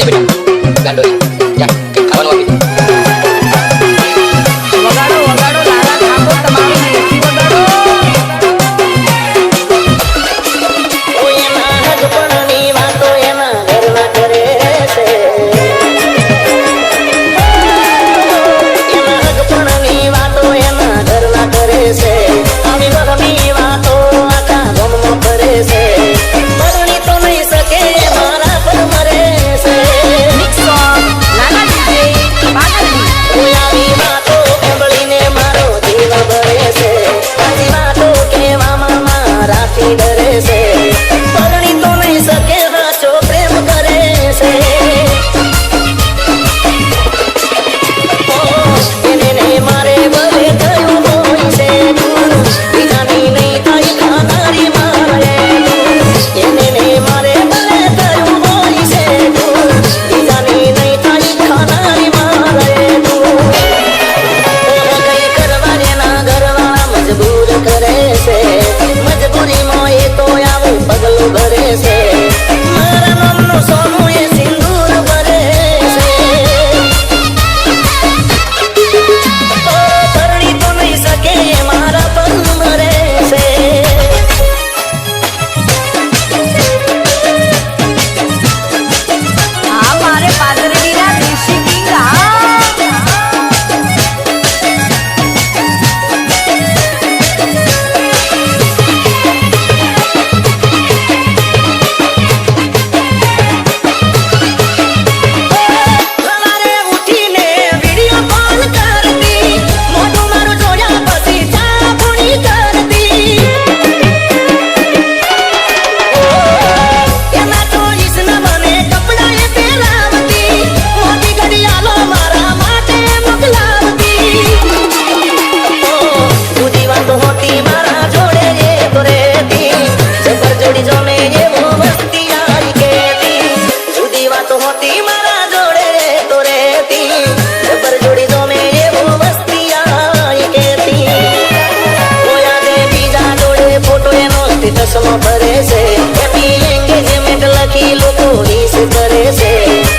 Ada benda Gandul Ya, kawan-kawan kita ચશ્મા ભરે છે. હેપી લેંગ્વેજ મેટ લખી લોકો રીસ કરે છે.